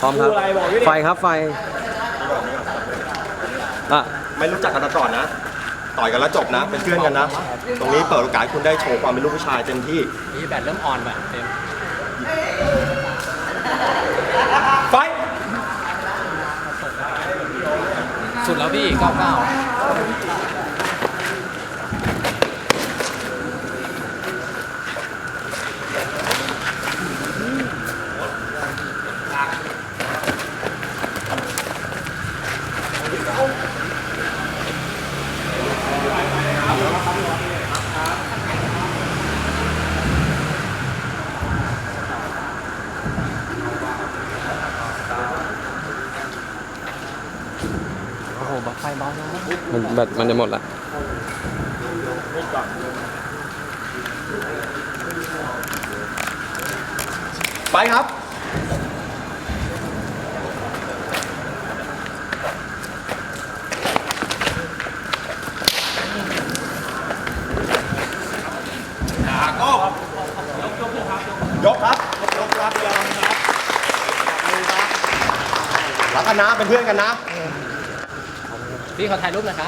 พร้อมครับดูอะไรบอกด้วยดิไฟครับไฟอะไม่รู้จักกันมาก่อนนะ ต่อยกันแล้วจบนะ เป็นเพื่อนกันนะ ตรงนี้เปิดโอกาสให้คุณได้โชว์ความเป็นลูกผู้ชายเต็มที่ นี่แบตเริ่มอ่อนว่ะเต็มไฟ สุดแล้วพี่99โอ้โหบักไฟเบาจังมันแบตมันจะหมดละไปครับ ยกครับ ยกครับรักกันนะ เป็นเพื่อนกันนะ พี่ขอถ่ายรูปหน่อยครับ